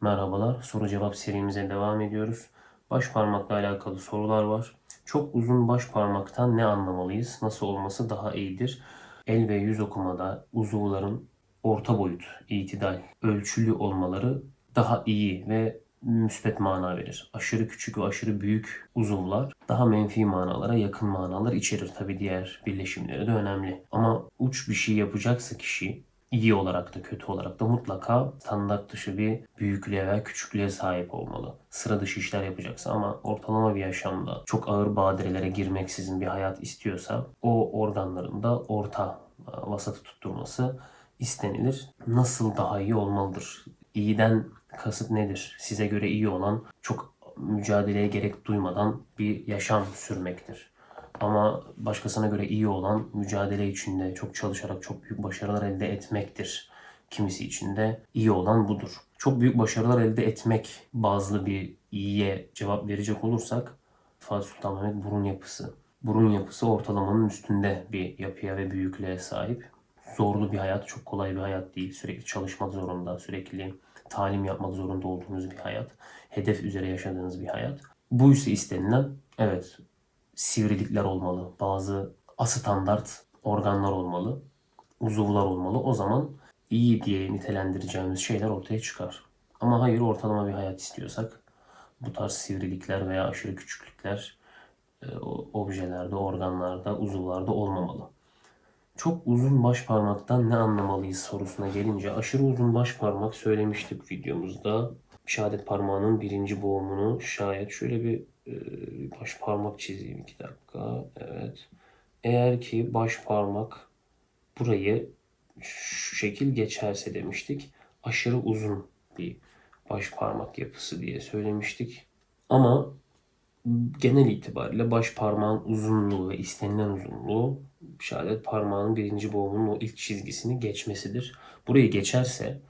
Merhabalar, soru cevap serimize devam ediyoruz. Baş parmakla alakalı sorular var. Çok uzun baş parmaktan ne anlamalıyız? Nasıl olması daha iyidir? El ve yüz okumada uzuvların orta boyut, itidal, ölçülü olmaları daha iyi ve müspet mana verir. Aşırı küçük ve aşırı büyük uzuvlar daha menfi manalara yakın manalar içerir. Tabi diğer birleşimleri de önemli. Ama uç bir şey yapacaksa kişi iyi olarak da kötü olarak da mutlaka standart dışı bir büyüklüğe veya küçüklüğe sahip olmalı. Sıra dışı işler yapacaksa ama ortalama bir yaşamda çok ağır badirelere girmeksizin bir hayat istiyorsa o organların da orta e, vasatı tutturması istenilir. Nasıl daha iyi olmalıdır? İyiden kasıt nedir? Size göre iyi olan çok mücadeleye gerek duymadan bir yaşam sürmektir. Ama başkasına göre iyi olan mücadele içinde çok çalışarak çok büyük başarılar elde etmektir. Kimisi için de iyi olan budur. Çok büyük başarılar elde etmek bazlı bir iyiye cevap verecek olursak Fatih Sultan Mehmet burun yapısı. Burun yapısı ortalamanın üstünde bir yapıya ve büyüklüğe sahip. Zorlu bir hayat, çok kolay bir hayat değil. Sürekli çalışmak zorunda, sürekli talim yapmak zorunda olduğunuz bir hayat. Hedef üzere yaşadığınız bir hayat. Bu ise istenilen, evet sivrilikler olmalı. Bazı astandart organlar olmalı. Uzuvlar olmalı. O zaman iyi diye nitelendireceğimiz şeyler ortaya çıkar. Ama hayır ortalama bir hayat istiyorsak bu tarz sivrilikler veya aşırı küçüklükler e, objelerde, organlarda, uzuvlarda olmamalı. Çok uzun baş parmaktan ne anlamalıyız sorusuna gelince aşırı uzun baş parmak söylemiştik videomuzda. Şehadet parmağının birinci boğumunu şayet şöyle bir e, baş parmak çizeyim iki dakika. Evet. Eğer ki baş parmak burayı şu şekil geçerse demiştik. Aşırı uzun bir baş parmak yapısı diye söylemiştik. Ama genel itibariyle baş parmağın uzunluğu ve istenilen uzunluğu şehadet parmağının birinci boğumunun o ilk çizgisini geçmesidir. Burayı geçerse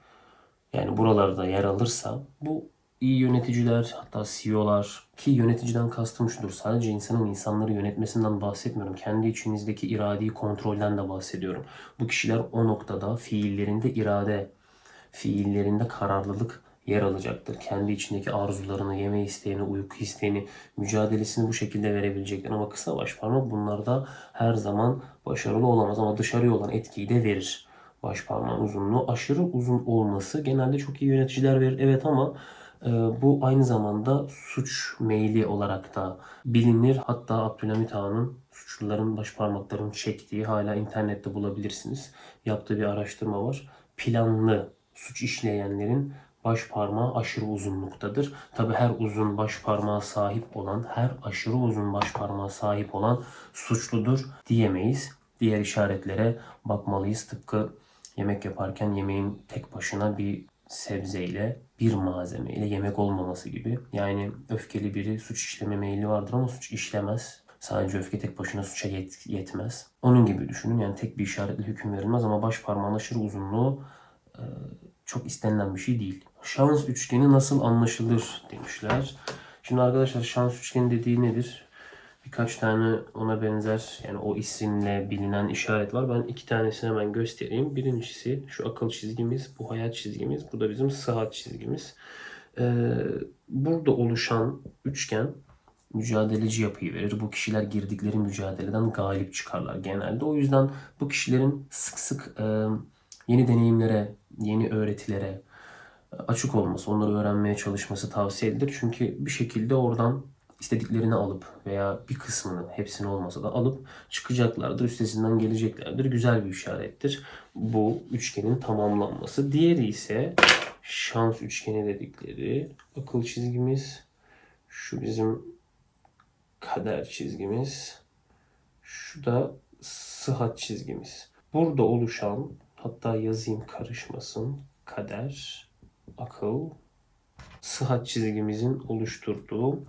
yani buralarda yer alırsa bu iyi yöneticiler hatta CEO'lar ki yöneticiden kastım şudur sadece insanın insanları yönetmesinden bahsetmiyorum. Kendi içinizdeki iradi kontrolden de bahsediyorum. Bu kişiler o noktada fiillerinde irade, fiillerinde kararlılık yer alacaktır. Kendi içindeki arzularını, yeme isteğini, uyku isteğini, mücadelesini bu şekilde verebilecektir. Ama kısa baş parmak bunlarda her zaman başarılı olamaz ama dışarıya olan etkiyi de verir. Baş parmağın uzunluğu aşırı uzun olması genelde çok iyi yöneticiler verir. Evet ama e, bu aynı zamanda suç meyli olarak da bilinir. Hatta Abdülhamit Han'ın suçluların baş parmaklarını çektiği hala internette bulabilirsiniz. Yaptığı bir araştırma var. Planlı suç işleyenlerin baş parmağı aşırı uzunluktadır. Tabi her uzun baş parmağı sahip olan, her aşırı uzun baş parmağı sahip olan suçludur diyemeyiz. Diğer işaretlere bakmalıyız. Tıpkı yemek yaparken yemeğin tek başına bir sebzeyle, bir malzemeyle yemek olmaması gibi. Yani öfkeli biri suç işleme meyili vardır ama suç işlemez. Sadece öfke tek başına suça yet- yetmez. Onun gibi düşünün. Yani tek bir işaretle hüküm verilmez ama baş parmağın aşırı uzunluğu e, çok istenilen bir şey değil. Şans üçgeni nasıl anlaşılır demişler. Şimdi arkadaşlar şans üçgeni dediği nedir? Birkaç tane ona benzer yani o isimle bilinen işaret var. Ben iki tanesini hemen göstereyim. Birincisi şu akıl çizgimiz, bu hayat çizgimiz, bu da bizim sıhhat çizgimiz. Ee, burada oluşan üçgen mücadeleci yapıyı verir. Bu kişiler girdikleri mücadeleden galip çıkarlar genelde. O yüzden bu kişilerin sık sık e, yeni deneyimlere, yeni öğretilere açık olması, onları öğrenmeye çalışması tavsiye edilir. Çünkü bir şekilde oradan istediklerini alıp veya bir kısmını, hepsini olmasa da alıp çıkacaklardır, üstesinden geleceklerdir. Güzel bir işarettir bu üçgenin tamamlanması. Diğeri ise şans üçgeni dedikleri akıl çizgimiz. Şu bizim kader çizgimiz. Şu da sıhhat çizgimiz. Burada oluşan hatta yazayım karışmasın. Kader, akıl, sıhhat çizgimizin oluşturduğu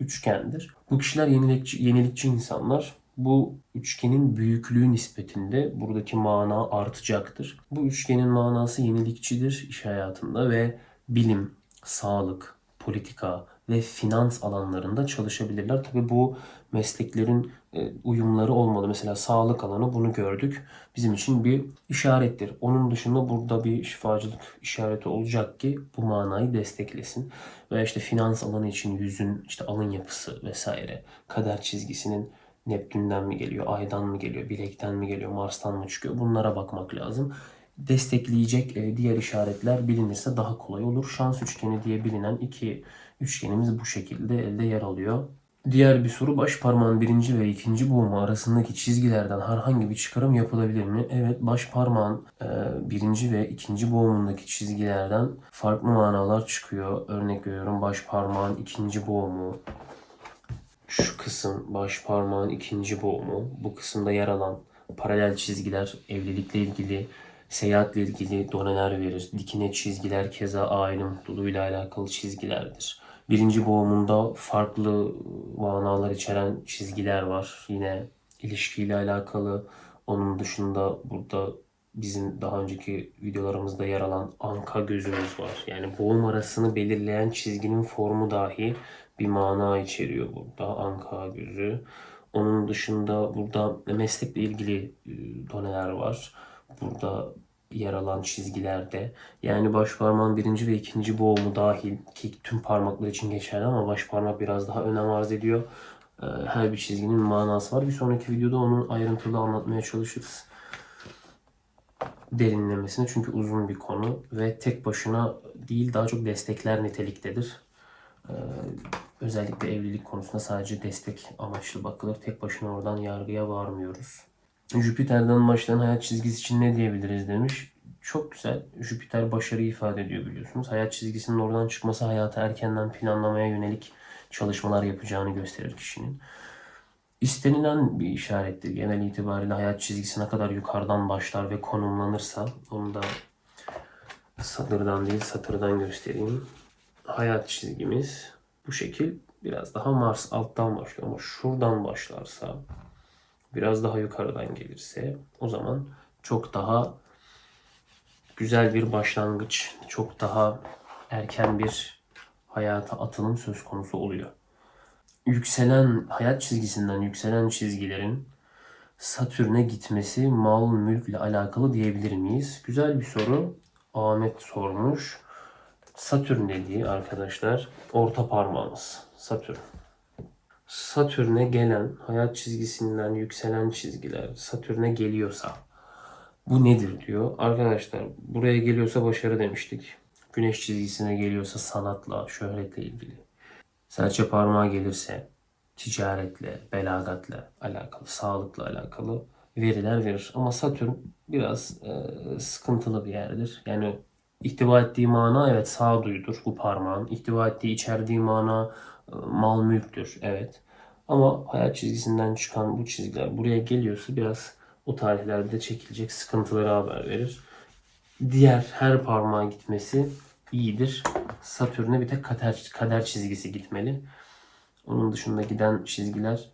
üçgendir. Bu kişiler yenilikçi, yenilikçi insanlar. Bu üçgenin büyüklüğü nispetinde buradaki mana artacaktır. Bu üçgenin manası yenilikçidir iş hayatında ve bilim, sağlık, politika ve finans alanlarında çalışabilirler. Tabii bu mesleklerin e, uyumları olmalı. Mesela sağlık alanı bunu gördük. Bizim için bir işarettir. Onun dışında burada bir şifacılık işareti olacak ki bu manayı desteklesin. Veya işte finans alanı için yüzün işte alın yapısı vesaire kader çizgisinin Neptün'den mi geliyor, Ay'dan mı geliyor, Bilek'ten mi geliyor, Mars'tan mı çıkıyor? Bunlara bakmak lazım. Destekleyecek e, diğer işaretler bilinirse daha kolay olur. Şans üçgeni diye bilinen iki üçgenimiz bu şekilde elde yer alıyor. Diğer bir soru baş parmağın birinci ve ikinci boğumu arasındaki çizgilerden herhangi bir çıkarım yapılabilir mi? Evet baş parmağın e, birinci ve ikinci boğumundaki çizgilerden farklı manalar çıkıyor. Örnek veriyorum baş parmağın ikinci boğumu, şu kısım baş parmağın ikinci boğumu. Bu kısımda yer alan paralel çizgiler evlilikle ilgili, seyahatle ilgili doneler verir. Dikine çizgiler keza aile mutluluğuyla alakalı çizgilerdir. Birinci boğumunda farklı manalar içeren çizgiler var. Yine ilişkiyle alakalı. Onun dışında burada bizim daha önceki videolarımızda yer alan anka gözümüz var. Yani boğum arasını belirleyen çizginin formu dahi bir mana içeriyor burada anka gözü. Onun dışında burada meslekle ilgili e, doneler var. Burada yer alan çizgilerde. Yani baş parmağın birinci ve ikinci boğumu dahil ki tüm parmaklar için geçerli ama baş parmak biraz daha önem arz ediyor. E, Her bir çizginin manası var. Bir sonraki videoda onu ayrıntılı anlatmaya çalışırız derinlemesine çünkü uzun bir konu ve tek başına değil daha çok destekler niteliktedir. Ee, özellikle evlilik konusunda sadece destek amaçlı bakılır. Tek başına oradan yargıya varmıyoruz. Jüpiter'den başlayan hayat çizgisi için ne diyebiliriz demiş. Çok güzel. Jüpiter başarıyı ifade ediyor biliyorsunuz. Hayat çizgisinin oradan çıkması hayatı erkenden planlamaya yönelik çalışmalar yapacağını gösterir kişinin istenilen bir işarettir. Genel itibariyle hayat çizgisine kadar yukarıdan başlar ve konumlanırsa onu da satırdan değil satırdan göstereyim. Hayat çizgimiz bu şekil biraz daha Mars alttan başlıyor ama şuradan başlarsa biraz daha yukarıdan gelirse o zaman çok daha güzel bir başlangıç, çok daha erken bir hayata atılım söz konusu oluyor yükselen hayat çizgisinden yükselen çizgilerin Satürn'e gitmesi mal mülkle alakalı diyebilir miyiz? Güzel bir soru. Ahmet sormuş. Satürn dediği arkadaşlar orta parmağımız. Satürn. Satürn'e gelen hayat çizgisinden yükselen çizgiler Satürn'e geliyorsa bu nedir diyor. Arkadaşlar buraya geliyorsa başarı demiştik. Güneş çizgisine geliyorsa sanatla, şöhretle ilgili. Serçe parmağı gelirse ticaretle, belagatla alakalı, sağlıkla alakalı veriler verir. Ama Satürn biraz e, sıkıntılı bir yerdir. Yani ihtiva ettiği mana evet sağduyudur bu parmağın. İhtiva ettiği, içerdiği mana mal mülktür evet. Ama hayat çizgisinden çıkan bu çizgiler buraya geliyorsa biraz o tarihlerde çekilecek sıkıntıları haber verir. Diğer her parmağa gitmesi iyidir. Satürn'e bir tek kader, kader çizgisi gitmeli. Onun dışında giden çizgiler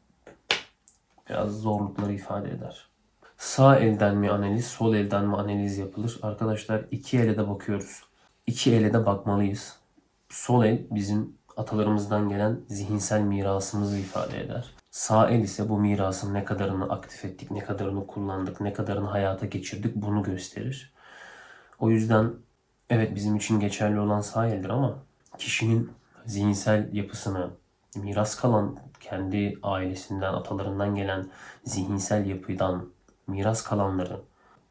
biraz zorlukları ifade eder. Sağ elden mi analiz, sol elden mi analiz yapılır? Arkadaşlar iki ele de bakıyoruz. İki ele de bakmalıyız. Sol el bizim atalarımızdan gelen zihinsel mirasımızı ifade eder. Sağ el ise bu mirasın ne kadarını aktif ettik, ne kadarını kullandık, ne kadarını hayata geçirdik bunu gösterir. O yüzden evet bizim için geçerli olan sağ eldir ama kişinin zihinsel yapısını, miras kalan kendi ailesinden, atalarından gelen zihinsel yapıdan miras kalanları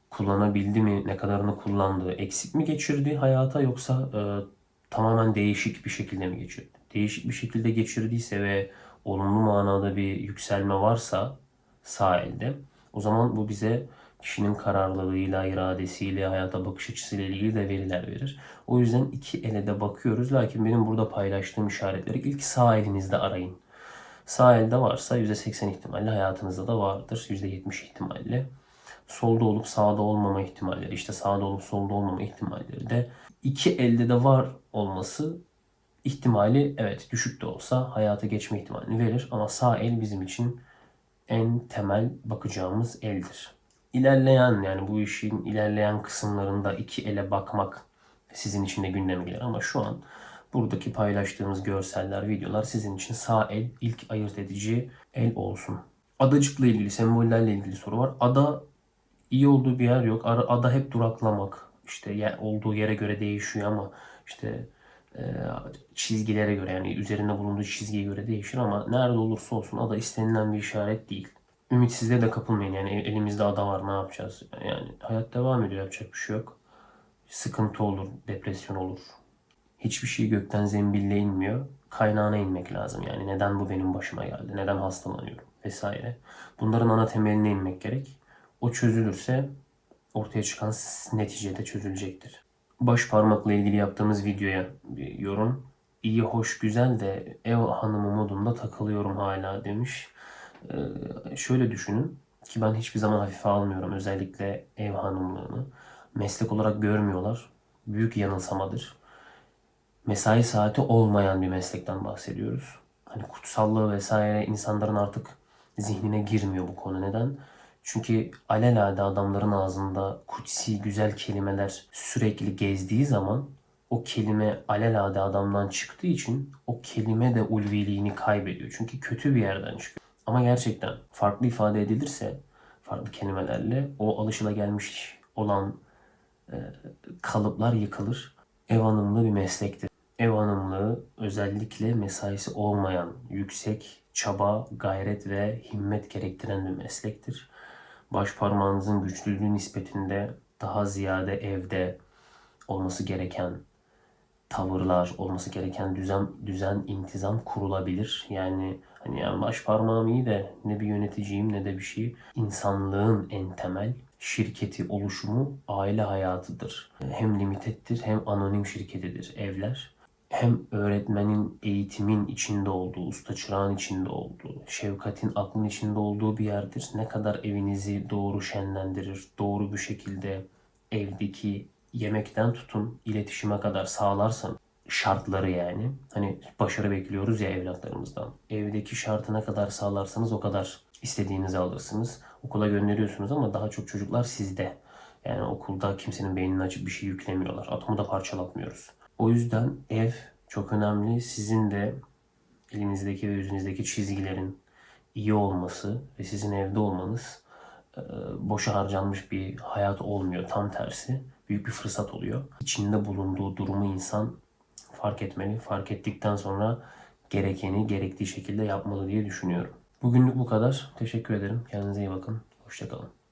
kullanabildi mi, ne kadarını kullandı, eksik mi geçirdi hayata yoksa e, tamamen değişik bir şekilde mi geçirdi? Değişik bir şekilde geçirdiyse ve olumlu manada bir yükselme varsa sağ elde o zaman bu bize kişinin kararlılığıyla, iradesiyle, hayata bakış açısıyla ilgili de veriler verir. O yüzden iki ele de bakıyoruz. Lakin benim burada paylaştığım işaretleri ilk sağ elinizde arayın. Sağ elde varsa %80 ihtimalle hayatınızda da vardır. %70 ihtimalle. Solda olup sağda olmama ihtimalleri, işte sağda olup solda olmama ihtimalleri de iki elde de var olması ihtimali evet düşük de olsa hayata geçme ihtimalini verir. Ama sağ el bizim için en temel bakacağımız eldir ilerleyen yani bu işin ilerleyen kısımlarında iki ele bakmak sizin için de gündeme gelir ama şu an Buradaki paylaştığımız görseller, videolar sizin için sağ el ilk ayırt edici el olsun. Adacıkla ilgili, sembollerle ilgili soru var. Ada iyi olduğu bir yer yok. Ada hep duraklamak. İşte olduğu yere göre değişiyor ama işte çizgilere göre yani üzerinde bulunduğu çizgiye göre değişir ama nerede olursa olsun ada istenilen bir işaret değil. Ümitsizliğe de kapılmayın yani el- elimizde ada var ne yapacağız? Yani hayat devam ediyor yapacak bir şey yok. Sıkıntı olur, depresyon olur. Hiçbir şey gökten zembille inmiyor. Kaynağına inmek lazım yani neden bu benim başıma geldi, neden hastalanıyorum vesaire. Bunların ana temeline inmek gerek. O çözülürse ortaya çıkan neticede çözülecektir. Baş parmakla ilgili yaptığımız videoya bir yorum. İyi, hoş, güzel de ev hanımı modunda takılıyorum hala demiş. Ee, şöyle düşünün ki ben hiçbir zaman hafife almıyorum özellikle ev hanımlığını. Meslek olarak görmüyorlar. Büyük yanılsamadır. Mesai saati olmayan bir meslekten bahsediyoruz. Hani kutsallığı vesaire insanların artık zihnine girmiyor bu konu. Neden? Çünkü alelade adamların ağzında kutsi güzel kelimeler sürekli gezdiği zaman o kelime alelade adamdan çıktığı için o kelime de ulviliğini kaybediyor. Çünkü kötü bir yerden çıkıyor. Ama gerçekten farklı ifade edilirse farklı kelimelerle o alışılagelmiş olan e, kalıplar yıkılır. Ev hanımlığı bir meslektir. Ev hanımlığı özellikle mesaisi olmayan, yüksek çaba, gayret ve himmet gerektiren bir meslektir. Baş parmağınızın güçlülüğü nispetinde daha ziyade evde olması gereken tavırlar, olması gereken düzen, düzen, intizam kurulabilir. Yani hani yani baş parmağım iyi de ne bir yöneticiyim ne de bir şey. İnsanlığın en temel şirketi oluşumu aile hayatıdır. Hem limiteddir hem anonim şirketidir evler. Hem öğretmenin eğitimin içinde olduğu, usta çırağın içinde olduğu, şefkatin aklın içinde olduğu bir yerdir. Ne kadar evinizi doğru şenlendirir, doğru bir şekilde evdeki yemekten tutun iletişime kadar sağlarsan şartları yani. Hani başarı bekliyoruz ya evlatlarımızdan. Evdeki şartı ne kadar sağlarsanız o kadar istediğinizi alırsınız. Okula gönderiyorsunuz ama daha çok çocuklar sizde. Yani okulda kimsenin beynini açıp bir şey yüklemiyorlar. Atomu da parçalatmıyoruz. O yüzden ev çok önemli. Sizin de elinizdeki ve yüzünüzdeki çizgilerin iyi olması ve sizin evde olmanız e, boşa harcanmış bir hayat olmuyor. Tam tersi büyük bir fırsat oluyor. İçinde bulunduğu durumu insan fark etmeli. Fark ettikten sonra gerekeni gerektiği şekilde yapmalı diye düşünüyorum. Bugünlük bu kadar. Teşekkür ederim. Kendinize iyi bakın. Hoşçakalın.